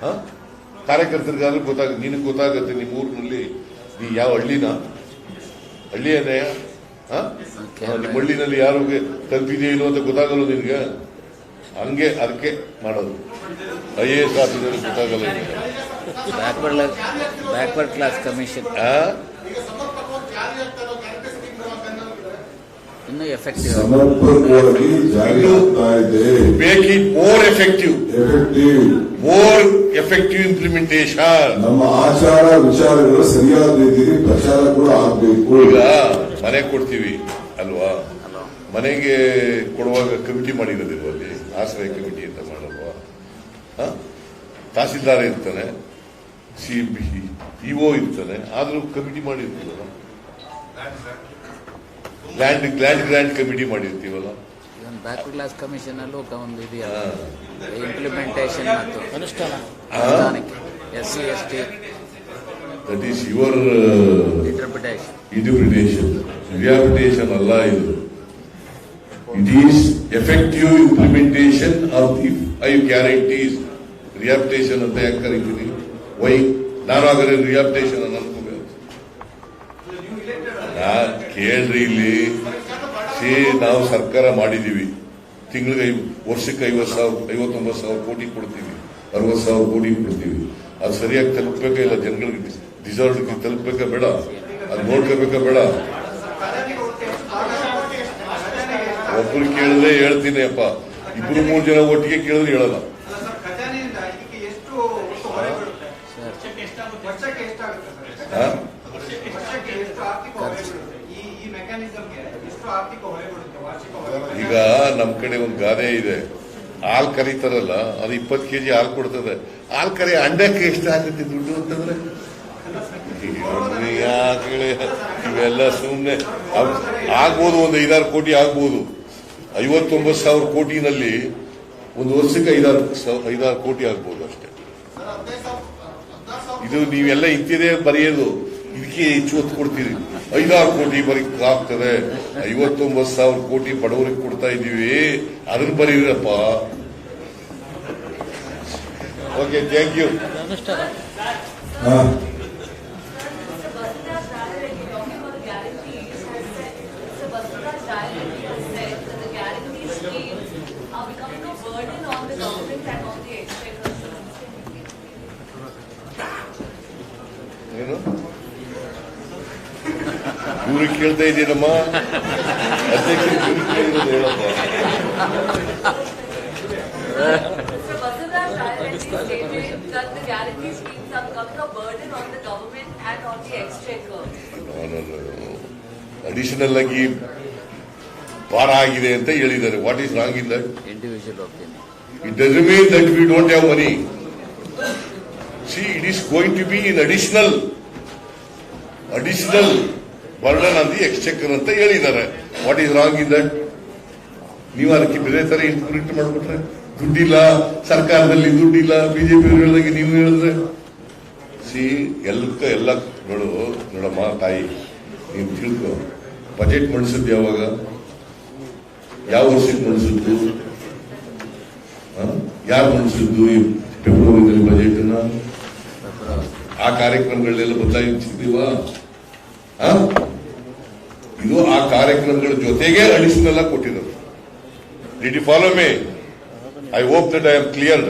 ಹ? ಕಾರ್ಯಕರ್ತರಿಗಾದ್ರೂ ಗೊತ್ತಾಗುತ್ತೆ ನಿನಗೆ ಗೊತ್ತಾಗುತ್ತೆ ನಿಮ್ಮ ಊರಿನಲ್ಲಿ ನೀ ಯಾವ ಹಳ್ಳಿನ? ಹಳ್ಳಿಯನ್ನೇ ನಿಮ್ಮ ಹಳ್ಳಿನಲ್ಲಿ ಯಾರು ಕಲ್ಪಿದೆಯೋ ಇಲ್ಲೋ ಅಂತ ಗೊತ್ತಾಗಲ್ಲ ನಿನಗೆ? ಹಂಗೆ ಅದಕ್ಕೆ ಮಾಡೋದು. ಐ ಎ ಎಸ್ ಆಫೀಸರ್ ಗೊತ್ತಾಗಲ್ಲ ಬ್ಯಾಕ್ವರ್ಡ್ ಕ್ಲಾಸ್ ಕಮಿಷನ್ ಇನ್ನೂ ಎಫೆಕ್ಟಿವ್ ಸಮರ್ಪಕವಾಗಿ ಜಾರಿ ಆಗ್ತಾ ಇದೆ. Make it more effective effective more effective implementation ನಮ್ಮ ಆಚಾರ ವಿಚಾರಗಳು ಸರಿಯಾದ ರೀತಿಯಲ್ಲಿ ಪ್ರಚಾರ ಕೂಡ ಆಗಬೇಕು. ಈಗ ಮನೆ ಕೊಡ್ತೀವಿ ಅಲ್ವಾ? ಮನೆಗೆ ಕೊಡುವಾಗ ಕಮಿಟಿ ಮಾಡಿರೋದಿಲ್ವ ಅಲ್ಲಿ? ಆಶ್ರಯ ಕಮಿಟಿ ಅಂತ ಮಾಡಲ್ವಾ? ತಹಸೀಲ್ದಾರ ತಹಸೀಲ್ದಾರ್ ಇರ್ತಾನೆ ಸಿ ಬಿ ಇಒ ಇರ್ತಾನೆ ಆದರೂ ಕಮಿಟಿ ಮಾಡಿರ್ತೀವಲ್ಲ? ಲ್ಯಾಂಡ್ ಲ್ಯಾಂಡ್ ಗ್ರ್ಯಾಂಡ್ ಕಮಿಟಿ ಮಾಡಿರ್ತೀವಲ್ಲ? ಬ್ಯಾಕ್ವರ್ಡ್ ಕ್ಲಾಸ್ ಕಮಿಷನ್ ಅಲ್ಲೂ ಒಂದು ಇದೆಯಲ್ಲ ಇಂಪ್ಲಿಮೆಂಟೇಷನ್ ಮತ್ತು ಅನುಷ್ಠಾನ. S C S T that is your interpretation interpretation ಅಲ್ಲ ಇದು. It is effective implementation of the five guarantees ರಿಯಾಪ್ಟೇಷನ್ ಅಂತ ಯಾಕೆ ಕರಿತೀನಿ ವೈ ನಾನು ರಿಹಾಬಿಟೇಷನ್ ಅನ್ನು ಅನ್ಕೋಬೇಕು. ಕೇಳ್ರಿ ಇಲ್ಲಿ ಸೇ ನಾವು ಸರ್ಕಾರ ಮಾಡಿದೀವಿ. ತಿಂಗಳಿಗೆ ವರ್ಷಕ್ಕೆ ಐವತ್ತು ಸಾವಿರ ಐವತ್ತೊಂಬತ್ತು ಸಾವಿರ ಕೋಟಿ ಕೊಡ್ತೀವಿ. ಅರವತ್ತು ಸಾವಿರ ಕೋಟಿ ಕೊಡ್ತೀವಿ. ಅದು ಸರಿಯಾಗಿ ತಲುಪಬೇಕಾ ಇಲ್ಲ ಜನಗಳಿಗೆ ಡಿಸರ್ವ್ ತಲುಪಬೇಕಾ ಬೇಡ? ಅದು ನೋಡ್ಕೋಬೇಕಾ ಬೇಡ? ಒಬ್ರು ಕೇಳಿದ್ರೆ ಹೇಳ್ತೀನಿ ಅಪ್ಪ. ಇಬ್ರು ಮೂರು ಜನ ಒಟ್ಟಿಗೆ ಕೇಳಿದ್ರೆ ಹೇಳಲ್ಲ. ಹಾ? ಈಗ ನಮ್ ಕಡೆ ಒಂದು ಗಾದೆ ಇದೆ. ಹಾಲ್ ಕರೀತಾರಲ್ಲ ಅದು ಇಪ್ಪತ್ತು ಕೆಜಿ ಹಾಲು ಕೊಡ್ತದೆ. ಹಾಲ್ ಕರಿ ಅಂಡಕ್ಕೆ ಎಷ್ಟು ಆಗುತ್ತೆ ದುಡ್ಡು ಅಂತಂದ್ರೆ? ಯಾಕೆ ಇವೆಲ್ಲ ಸುಮ್ಮನೆ ಆಗ್ಬೋದು ಒಂದು ಐದಾರು ಕೋಟಿ ಆಗ್ಬೋದು. ಐವತ್ತೊಂಬತ್ತು ಸಾವಿರ ಕೋಟಿನಲ್ಲಿ ಒಂದು ವರ್ಷಕ್ಕೆ ಐದಾರು ಐದಾರು ಕೋಟಿ ಆಗ್ಬೋದು ಅಷ್ಟೇ. ಇದು ನೀವೆಲ್ಲ ಇಂತಿದೆ ಬರೆಯೋದು. ಇದಕ್ಕೆ ಚೂತ್ ಕೊಡ್ತೀರಿ. 5-6 ಕೋಟಿ ಆಗ್ತದೆ. ಐವತ್ತೊಂಬತ್ತು ಸಾವಿರ ಕೋಟಿ ಬಡವರಿಗೆ ಕೊಡ್ತಾ ಇದೀವಿ ಅದನ್ ಪರಿ เย ಪ್ಪ ಓಕೆ ಥ್ಯಾಂಕ್ ಯು ಏನು? ಇವ್ರಿಗೆ ಕೇಳ್ತಾ ಇದ್ದೀನಮ್ಮ ಅಧ್ಯಕ್ಷರು ಇವ್ರಿಗೆ ಕೇಳಿರೋದು ಹೇಳಪ್ಪ So Vasudha Jayalekki stated that the guarantee schemes are becoming a burden on the government and on the exchequer. Additional ಆಗಿ ಭಾರ ಆಗಿದೆ ಅಂತ ಹೇಳಿದ್ದಾರೆ what is wrong in that individual opinion It doesn't mean that we don't have money. See, it is going to be in additional, additional of the ಅಂತ ಹೇಳಿದ್ದಾರೆ. What is wrong in that ನೀವು ಅದಕ್ಕೆ ಬೇರೆ ತರ interpret ಮಾಡ್ಬಿಟ್ರೆ ದುಡ್ಡಿಲ್ಲ, ಸರ್ಕಾರದಲ್ಲಿ ದುಡ್ಡಿಲ್ಲ ಬಿಜೆಪಿ ಹೇಳಿದಾಗೆ ನೀವು ಹೇಳಿದ್ರೆ. ಸಿ ಎಲ್ಲಕ್ಕ ಎಲ್ಲ ನೋಡು, ನೋಡಮ್ಮ, ತಾಯಿ, ನೀವು ತಿಳ್ಕೊ. ಬಜೆಟ್ ಮಂಡಿಸಿದ್ದು ಯಾವಾಗ? ಯಾವ ವರ್ಷಕ್ಕೆ ಮಂಡಿಸಿದ್ದು ಯಾರು ಮಂಡಿಸಿದ್ದು ಬಜೆಟ್ ಅನ್ನ? ಆ ಕಾರ್ಯಕ್ರಮಗಳನ್ನೆಲ್ಲ ಬದಲಾಯಿಸಿದೀವಾ ಆ? ಇದು ಆ ಕಾರ್ಯಕ್ರಮಗಳ ಜೊತೆಗೆ ಅಡಿಷನಲ್ ಆಗಿ ಕೊಟ್ಟಿರೋದು did you follow may I hope that I am clear